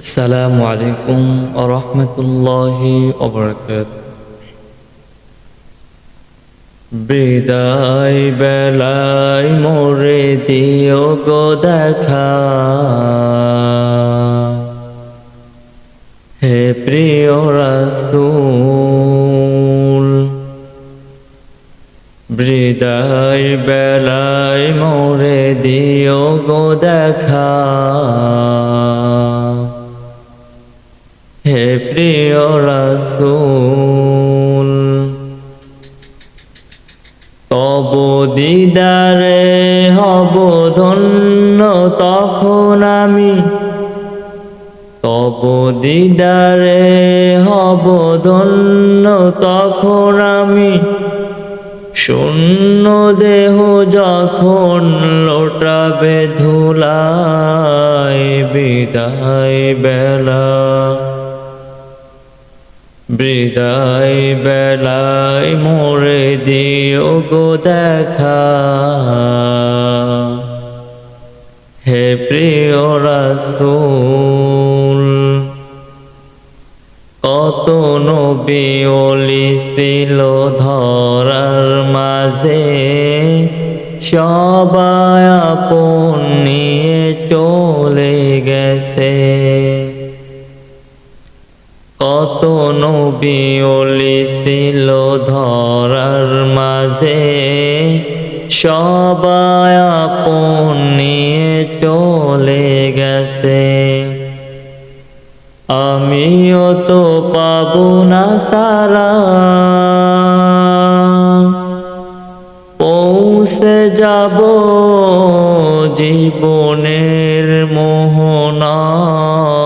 আসসালামু আলাইকুম আরহামতুল্লাহি অবরকাত বিদায় বেলায় মোরে দিও গো দেখা হে প্রিয় রাসূল, বিদায় বেলায় মোরে দিও গো দেখা। প্রিয় রাসূল। তব দিদারে হব ধন্য তখন আমি। তব দিদারে হব ধন্য তখন আমি। শূন্য দেহ যখন লোটাবে ধুলায়, বিদায় বেলা। বিদায় বেলায় মোরে দিও গো দেখা। হে প্রিয় রাসূল, কত নবী অলি ছিল ধরার মাঝে, সবাই আপন কত নবী অলি ছিল ধরার মাঝে। সবাই আপন চলে গেছে। আমিও তো পাবো না সারা। পৌঁছে যাব জীবনের মোহনায়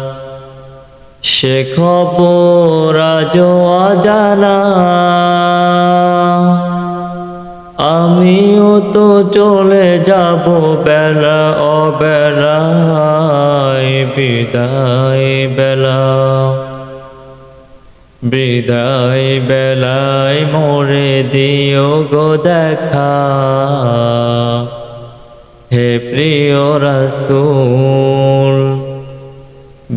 সে খবর অজানা। আমিও তো চলে যাব বেলা অবেলায়, বিদায় বেলা। বিদায় বেলায় মোরে দিও গো দেখা। হে প্রিয় রাসূল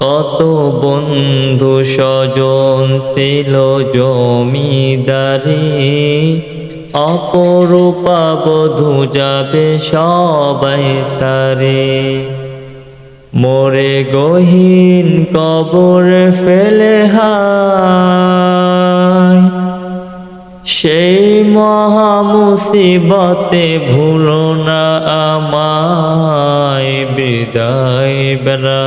কত বন্ধু স্বজন ছিল জমিদারি? অপরূপা বধু যাবে সবাই সারে। মোরে গহীন কবর ফেলে হায়। সেই মহা মুসিবতে ভুলো না আমায়, বিদায় বেলা।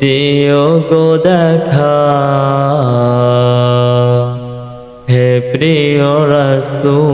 দিও গো দেখা। হে প্রিয় রাসূল